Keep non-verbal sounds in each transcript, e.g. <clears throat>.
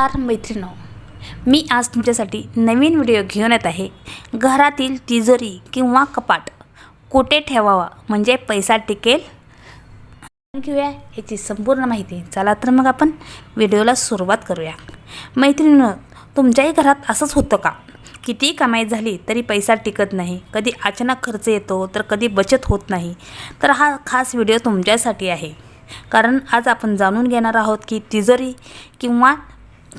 नमस्कार मैत्रिणो मी आज तुमच्यासाठी नवीन व्हिडिओ घेऊन येत आहे. घरातील तिजोरी किंवा कपाट कुठे ठेवावा? म्हणजे पैसा टिकेल? घेऊया याची संपूर्ण माहिती. चला तर मग आपण व्हिडिओला सुरुवात करूया. मैत्रिणीनं तुमच्याही घरात असंच होतं का? कितीही कमाई झाली तरी पैसा टिकत नाही. कधी अचानक खर्च येतो तर कधी बचत होत नाही. तर हा खास व्हिडिओ तुमच्यासाठी आहे. कारण आज आपण जाणून घेणार आहोत की तिजोरी किंवा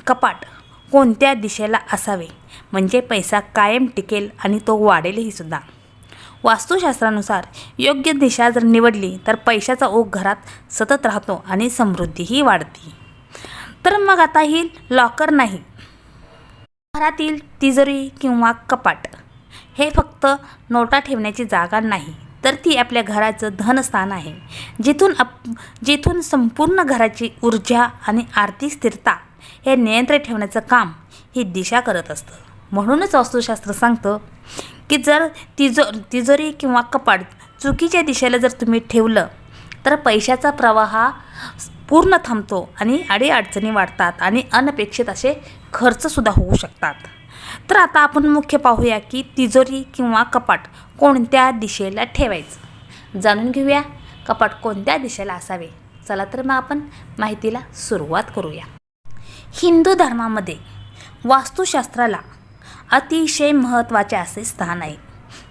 कपाट कोणत्या दिशेला असावे? म्हणजे पैसा कायम टिकेल आणि तो वाढेलही सुद्धा. वास्तुशास्त्रानुसार योग्य दिशा जर निवडली तर पैशाचा ओघ घरात सतत राहतो आणि समृद्धीही वाढते. तर मग आता ही लॉकर नाही. घरातील तिजोरी किंवा कपाट हे फक्त नोटा ठेवण्याची जागा नाही तर ती आपल्या घराचं धनस्थान आहे. जिथून अप जिथून संपूर्ण घराची ऊर्जा आणि आर्थिक स्थिरता हे नियंत्रित ठेवण्याचं काम ही दिशा करत असतं. म्हणूनच वास्तुशास्त्र सांगतं की जर तिजो तिजोरी किंवा कपाट चुकीच्या दिशेला जर तुम्ही ठेवलं तर पैशाचा प्रवाह हा पूर्ण थांबतो आणि अडीअडचणी वाढतात आणि अनपेक्षित असे खर्चसुद्धा होऊ शकतात. तर आता आपण मुख्य पाहूया की तिजोरी किंवा कपाट कोणत्या दिशेला ठेवायचं? जाणून घेऊया कपाट कोणत्या दिशेला असावे? चला तर मग आपण माहितीला सुरुवात करूया. हिंदू धर्मामध्ये वास्तुशास्त्राला अतिशय महत्त्वाचे असे स्थान आहे.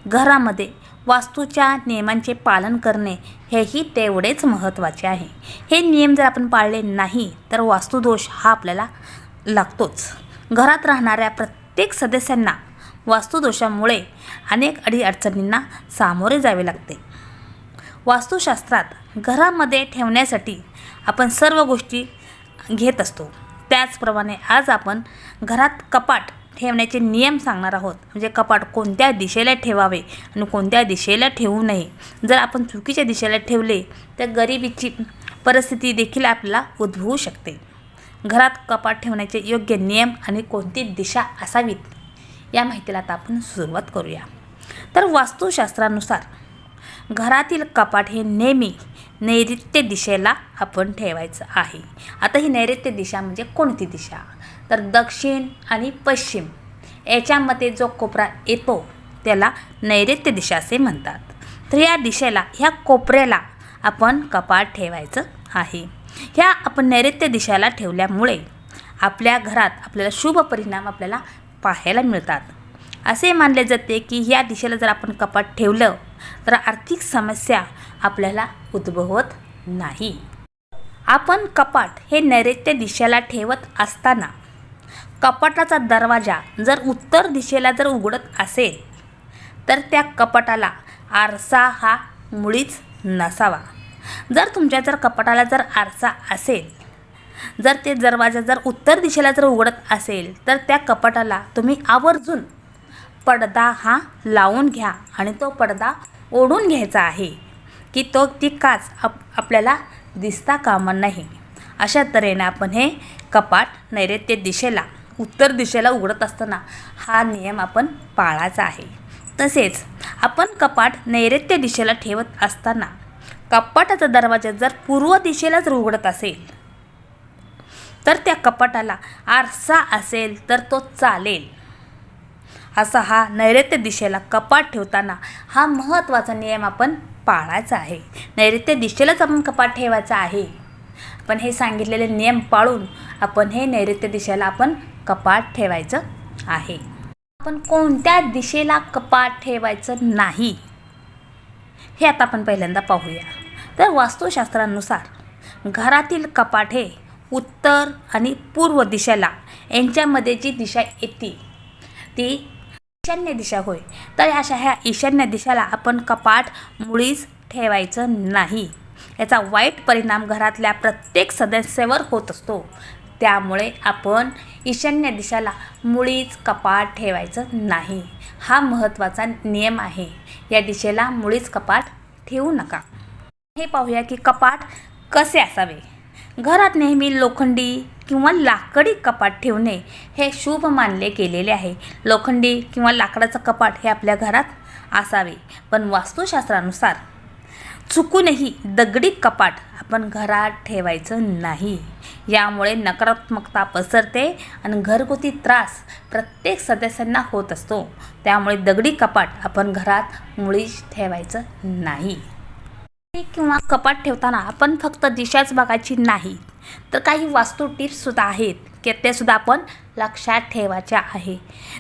घरामध्ये वास्तूच्या नियमांचे पालन करणे हेही तेवढेच महत्त्वाचे आहे. हे नियम जर आपण पाळले नाही तर वास्तुदोष हा आपल्याला लागतोच. घरात राहणाऱ्या प्रत्येक सदस्यांना वास्तुदोषामुळे अनेक अडीअडचणींना सामोरे जावे लागते. वास्तुशास्त्रात घरामध्ये ठेवण्यासाठी आपण सर्व गोष्टी घेत असतो. त्याचप्रमाणे आज आपण घरात कपाट ठेवण्याचे नियम सांगणार आहोत. म्हणजे कपाट कोणत्या दिशेला ठेवावे आणि कोणत्या दिशेला ठेवू नये. जर आपण चुकीच्या दिशेला ठेवले तर गरिबीची परिस्थिती देखील आपल्याला उद्भवू शकते. घरात कपाट ठेवण्याचे योग्य नियम आणि कोणती दिशा असावीत या माहितीला आता आपण सुरुवात करूया. तर वास्तुशास्त्रानुसार घरातील कपाट हे नेहमी नैऋत्य दिशेला आपण ठेवायचं आहे. आता ही नैऋत्य दिशा म्हणजे कोणती दिशा? तर दक्षिण आणि पश्चिम याच्यामध्ये जो कोपरा येतो त्याला नैऋत्य दिशा असे म्हणतात. तर या दिशेला ह्या कोपऱ्याला आपण कपाट ठेवायचं आहे. ह्या आपण नैऋत्य दिशेला ठेवल्यामुळे आपल्या घरात आपल्याला शुभ परिणाम आपल्याला पाहायला मिळतात. असे मानले जाते की या दिशेला जर आपण कपाट ठेवलं तर आर्थिक समस्या आपल्याला उद्भवत नाही. आपण कपाट हे नैऋत्य दिशेला ठेवत असताना कपाटाचा दरवाजा जर उत्तर दिशेला जर उघडत असेल तर त्या कपाटाला आरसा हा मुळीच नसावा. जर तुमच्या जर कपाटाला जर आरसा असेल जर ते दरवाजा जर उत्तर दिशेला जर उघडत असेल तर त्या कपाटाला तुम्ही आवर्जून पडदा हा लावून घ्या आणि तो पडदा ओढून घ्यायचा आहे की तो ती काच आप आपल्याला दिसता कामा नाही. अशा तऱ्हेने आपण हे कपाट नैऋत्य दिशेला उत्तर दिशेला उघडत असताना हा नियम आपण पाळायचा आहे. तसेच आपण कपाट नैऋत्य दिशेला ठेवत असताना कपाटाचा दरवाजा जर पूर्व दिशेलाच उघडत असेल तर त्या कपाटाला आरसा असेल तर तो चालेल. असा हा नैऋत्य दिशेला कपाट ठेवताना हा महत्त्वाचा नियम आपण पाळायचा आहे. नैऋत्य दिशेलाच आपण कपाट ठेवायचा आहे. पण हे सांगितलेले नियम पाळून आपण हे नैऋत्य दिशेला आपण कपाट ठेवायचं आहे. आपण कोणत्या दिशेला कपाट ठेवायचं नाही? हे आता आपण पहिल्यांदा पाहूया. तर वास्तुशास्त्रानुसार घरातील कपाट हे उत्तर आणि पूर्व दिशेला यांच्यामध्ये जी दिशा येते ती ईशान्य दिशा होय. तर अशा ह्या ईशान्य दिशेला आपण कपाट मुळीच ठेवायचं नाही. याचा वाईट परिणाम घरातल्या प्रत्येक सदस्यावर होत असतो. त्यामुळे आपण ईशान्य दिशेला मुळीच कपाट ठेवायचं नाही. हा महत्त्वाचा नियम आहे. या दिशेला मुळीच कपाट ठेवू नका. हे पाहूया की कपाट कसे असावे? घरात नेहमी लोखंडी किंवा लाकडी कपाट ठेवणे हे शुभ मानले गेलेले आहे. लोखंडी किंवा लाकडाचं कपाट हे आपल्या घरात असावे. पण वास्तुशास्त्रानुसार चुकूनही दगडी कपाट आपण घरात ठेवायचं नाही. यामुळे नकारात्मकता पसरते आणि घरगुती त्रास प्रत्येक सदस्यांना होत असतो. त्यामुळे दगडी कपाट आपण घरात मुळीच ठेवायचं नाही. किंवा कपाट ठेवताना आपण फक्त दिशाच बघायची नाही. तर काही वास्तू टिप्ससुद्धा आहेत की तेसुद्धा आपण लक्षात ठेवायच्या आहे.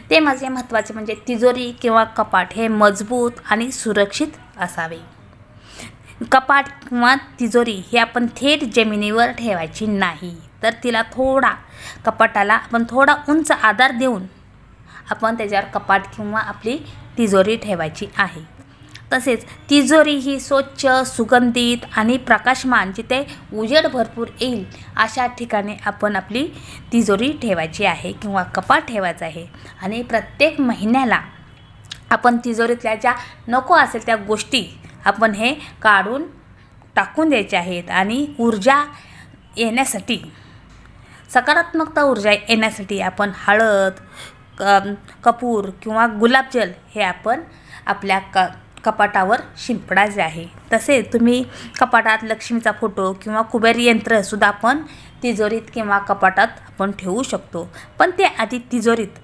ते माझे महत्त्वाचे म्हणजे तिजोरी किंवा कपाट हे मजबूत आणि सुरक्षित असावे. कपाट किंवा तिजोरी हे आपण थेट जमिनीवर ठेवायची नाही. तर तिला थोडा कपाटाला आपण थोडा उंच आधार देऊन आपण त्याच्यावर कपाट किंवा आपली तिजोरी ठेवायची आहे. तसेच तिजोरी ही स्वच्छ सुगंधित आणि प्रकाशमान जिथे उजेड भरपूर येईल अशा ठिकाणी आपण आपली तिजोरी ठेवायची आहे किंवा कपाट ठेवायचा आहे. आणि प्रत्येक महिन्याला आपण तिजोरीतल्या ज्या नको असेल त्या गोष्टी आपण हे काढून टाकून द्यायच्या आहेत आणि ऊर्जा येण्यासाठी सकारात्मकता ऊर्जा येण्यासाठी आपण हळद क कपूर किंवा गुलाबजल हे आपण आपल्या क कपाटावर शिंपडायचे आहे. तसेच तुम्ही कपाटात लक्ष्मीचा फोटो किंवा कुबेर यंत्रसुद्धा आपण तिजोरीत किंवा कपाटात आपण ठेवू शकतो. पण ते आधी तिजोरीत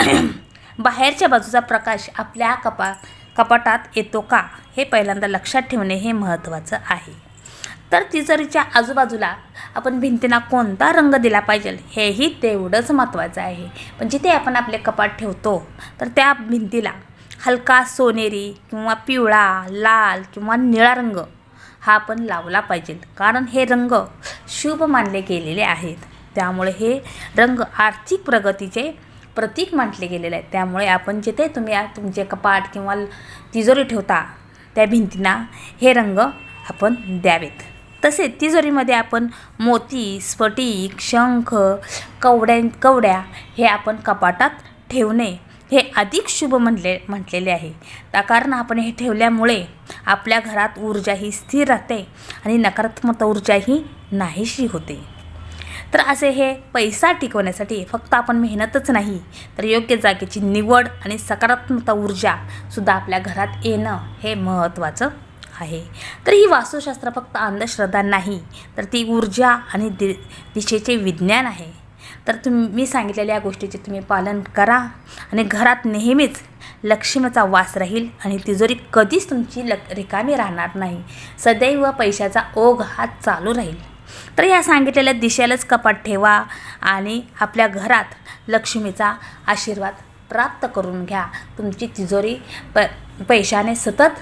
<clears throat> बाहेरच्या बाजूचा प्रकाश आपल्या कपा कपाटात येतो का हे पहिल्यांदा लक्षात ठेवणे हे महत्त्वाचं आहे. तर तिजोरीच्या आजूबाजूला आपण भिंतींना कोणता रंग दिला पाहिजे हेही तेवढंच महत्त्वाचं आहे. पण जिथे आपण आपले कपाट ठेवतो तर त्या भिंतीला हलका सोनेरी किंवा पिवळा लाल किंवा निळा रंग हा आपण लावला पाहिजे कारण हे रंग शुभ मानले गेलेले आहेत. त्यामुळे हे रंग आर्थिक प्रगतीचे प्रतीक म्हटले गेलेले आहे त्यामुळे आपण जिथे तुम्ही तुमचे कपाट किंवा तिजोरी ठेवता त्या भिंतींना हे रंग आपण द्यावेत. तसेच तिजोरीमध्ये आपण मोती स्फटिक शंख कवड्या कवड्या हे आपण कपाटात ठेवणे हे अधिक शुभ म्हणले म्हटलेले आहे. त्या कारण आपण हे ठेवल्यामुळे आपल्या घरात ऊर्जा ही स्थिर राहते आणि नकारात्मक ऊर्जा ही नाहीशी होते. तर असे हे पैसा टिकवण्यासाठी फक्त आपण मेहनतच नाही तर योग्य जागेची निवड आणि सकारात्मकता ऊर्जासुद्धा आपल्या घरात येणं हे महत्त्वाचं आहे. तर ही वास्तुशास्त्र फक्त अंधश्रद्धा नाही तर ती ऊर्जा आणि दि दिशेचे विज्ञान आहे. तर तुम्ही मी सांगितलेल्या या गोष्टीचे तुम्ही पालन करा आणि घरात नेहमीच लक्ष्मीचा वास राहील आणि तिजोरी कधीच तुमची ल रिकामी राहणार नाही. सदैव पैशाचा ओघ हा चालू राहील. तर या सांगितलेल्या दिशेलाच कपाट ठेवा आणि आपल्या घरात लक्ष्मीचा आशीर्वाद प्राप्त करून घ्या. तुमची तिजोरी प पैशाने सतत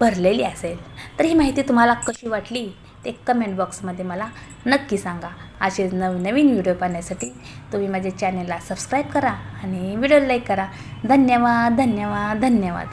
भरलेली असेल. तर ही माहिती तुम्हाला कशी वाटली ते कमेंट बॉक्समध्ये मला नक्की सांगा. असेच नवनवीन व्हिडिओ पाहण्यासाठी तुम्ही माझ्या चॅनलला सबस्क्राईब करा आणि व्हिडिओ लाईक करा. धन्यवाद धन्यवाद धन्यवाद.